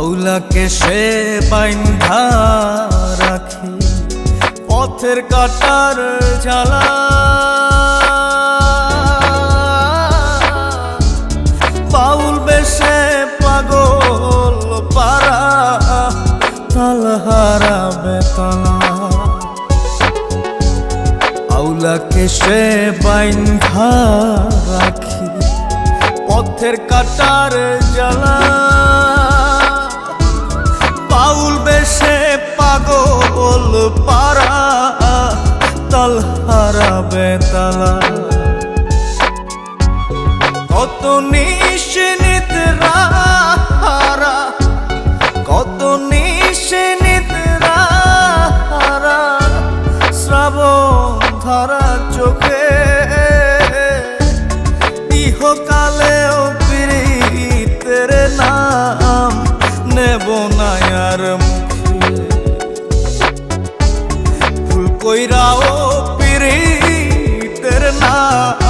আউলাকে সে বাইন্ধা রাখি, পথের কাটার জ্বালা। বাউল বেশে পাগল পারা তালহারা বেতলা। আউলাকে সে বাইন্ধা রাখি, পথের কাটার জ্বালা। পাউল বেশে পাগল পারা তাল হারা বেতালা। কত নিশ্চিত রাহারা ਕੋਈ ਰਾਓ ਪਿਰੀ ਤੇਰੇ ਨਾਲ।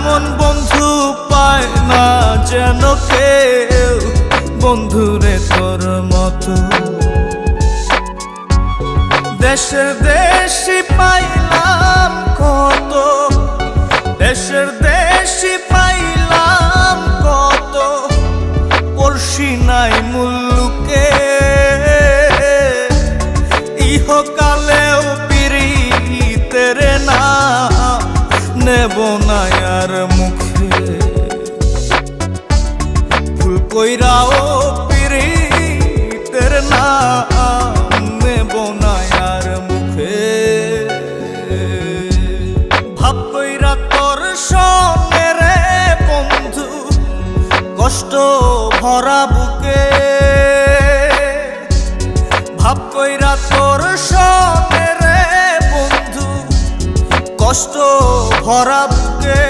এমন বন্ধু পায় না যেন কেউ। বন্ধুরে তোর মতো। দেশের দেশি পাইলাম কত। দেশের দেশি পাইলাম কত। পড়শি নাই মুল্লুকে কষ্ট ভরা বুকে। ভাব কইরা তোর সেরে রে বন্ধু, কষ্ট ভরা বুকে।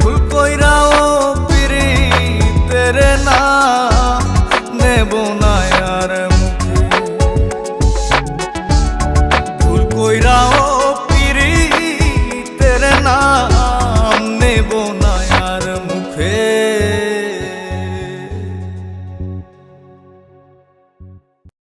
ভুল কইরাও পিড়ি পেরে না, নেব